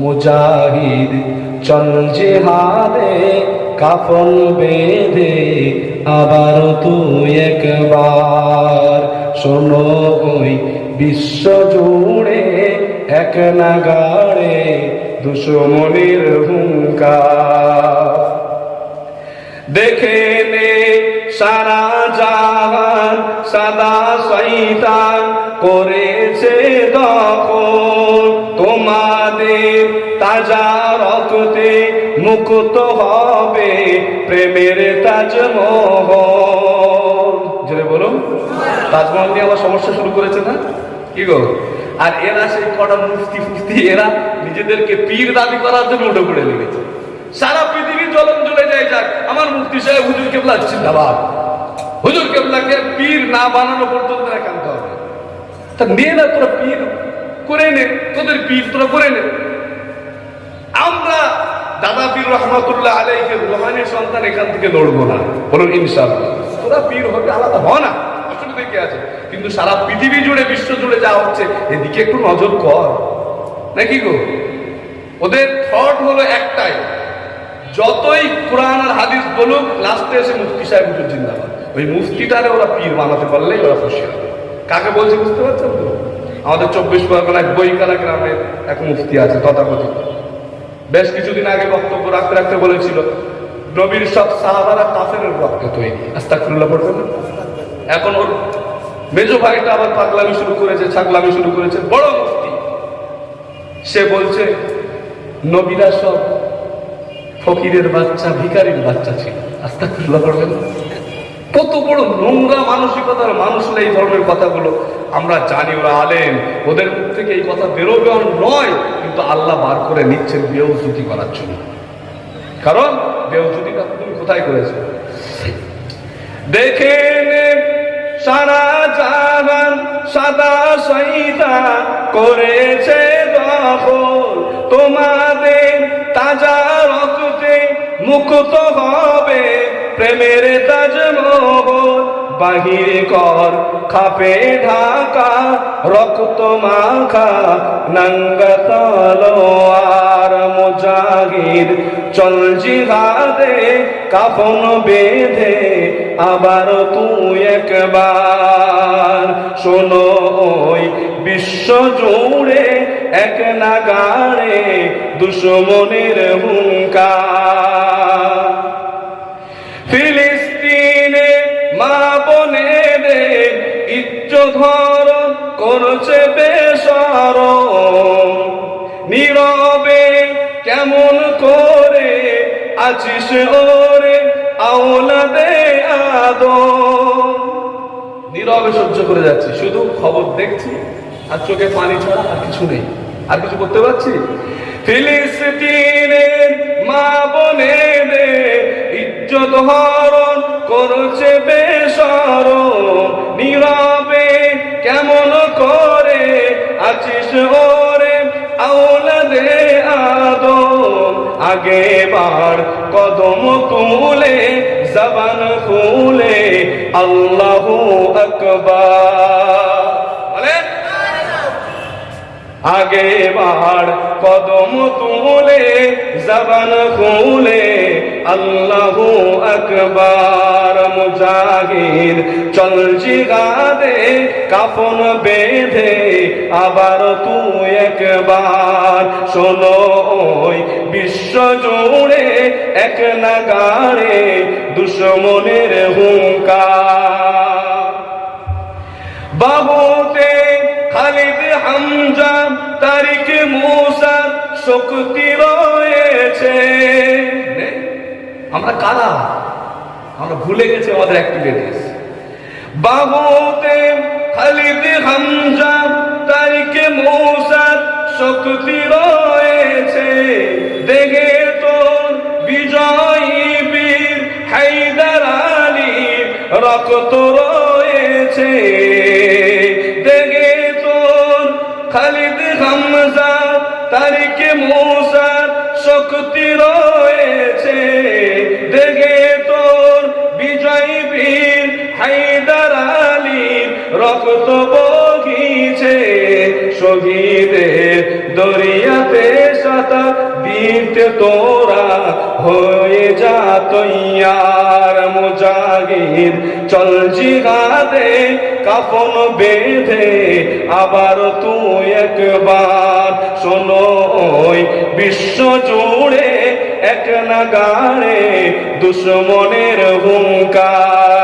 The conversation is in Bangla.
মুজাহিদ, চল জেহাদে কাফন বেঁধে আবার তুই একবার। শোনো ওই বিশ্ব জুড়ে এক নাগাড়ে দুশ্মনির হুঙ্কার। দেখে নে সারা জাহান, সাদা শৈতান করেছে দখল। তাজা রক্তে মুক্ত হবে প্রেমের তাজমহল। জোরে বলুন। তাজমহল নিয়ে আবার সমস্যা শুরু করেছে না? কি গো? আর এরা সেই কটা মুফতি ফুফতি, এরা নিজেদেরকে পীর দাবি করার জন্য উঠে পড়ে লেগেছে। সারা পৃথিবী জ্বলন জ্বলে যায় যাক, আমার মুফতি সাহেব হুজুর কেবলা জিন্দাবাদ। হুজুর কেবলাকে পীর না বানানো পর্যন্ত একান্ত হবে। তা নিয়ে না তোরা পীর, করে নে, তোদের পীর তোরা করে নে। রহমতুল্লাহ সন্তান এখান থেকে লড়বো না। তোরা পীর হবে আলাদা হয় না। অসুবিধা কি আছে। কিন্তু সারা পৃথিবী জুড়ে, বিশ্ব জুড়ে যা হচ্ছে, এদিকে একটু নজর কর। নাকি গো? ওদের থট হলো একটাই, যতই কোরআন আর হাদিস বলুক, লাস্টে এসে মুফতি সাহেব হুজুর ওই মুফতিটারে ওরা পীর বানাতে পারলেই ওরা খুশি হবে। কাকে বলছে বুঝতে পারছেন তো? আমাদের চব্বিশ পরগনায় বইকালা গ্রামে এক মুফতি আছে, তথাকথিত। বেশ কিছুদিন আগে বক্তব্য রাখতে রাখতে বলেছিল, নবীর সব সাহাবারা কাফের রক্ত তৈরি আস্তাকুল্লাহ পড়বেন না? এখন ওর মেজো ভাইটা আবার পাগলামি শুরু করেছে, ছাগলামি শুরু করেছে, বড় মুফতি সে বলছে, নবীরা সব ফকিরের বাচ্চা ভিকারির বাচ্চা ছিল আস্তাকুল্লাহ পড়বেন না? কত বড় নোংরা মানসিকতার মানুষ এই ধরনের কথাগুলো আমরা জানি ওরা আলেন ওদের মুখ থেকে এই কথা বেরোবে নয়, কিন্তু আল্লাহ বার করে নিচ্ছেন বেউজুতি করার জন্য। কারণ বেউজুতিটা তুমি কোথায় করেছ? দেখে সারা জাহান সাদা সৈতা করেছে দখল। তোমাদের তাজা রক্তে মুক্ত হবে প্রেমের তাজমহল। বাহির কর, খাপে ঢাকা, রক্ত মাখা, নঙ্গা তলোয়ার মুজাহিদ। চল জিহাদে কাফন বেঁধে, আবার তুই একবার। শোনো, ওই বিশ্ব জুড়ে এক নাগাড়ে দুশ্মনের হুঙ্কার। হরণ করছে বেসরম নীরবে কেমন করে আছিস ওরে আওলাদে আদম নীরবে সহ্য করে যাচ্ছি, শুধু খবর দেখছি, আর চোখে পানি ছাড়া আর কিছু নেই। আর কিছু করতে পারছি? ফিলিস্তিনের মা বোনেদের ইজ্জত হরণ করছে বেসরম ওরে আওলাদে আদম। আগে বার কদম তুলে জবান খুলে আল্লাহু আকবার। আগে বার কদম তুলে, জবান খুলে, আল্লাহু আকবার মুজাহিদ, চল জিগাদে কাফন বেঁধে, আবার তুই একবার। শোনো ওই বিশ্ব জুড়ে এক নাগাড়ে দুশ্মনের হুঙ্কার। বাবুতে হামজা তারিক মুসার শক্তি রয়েছে। আমরা কারা? আমরা ভুলে গেছি আমাদের অ্যাক্টিভিটিস বাবুতে খালিদ হামজা তারিক মুসার শক্তি রয়েছে। দেখে তোর বিজয়ী বীর হায়দার আলী, রক্ত রয়েছে। খালিদ হামজা তারিকে মৌসার শক্তি রয়েছে। দেখে তোর বিজয় বীর হাইদার আলী, রক্ত বগিছে শহীদের দরিয়াতে কাতা দিতে তোরা হয়ে যা তৈয়ার চল বেঁধে আবার তুই একবার শোনো বিশ্ব জুড়ে এক নাগাড়ে দুশ্মনের হুঙ্কার।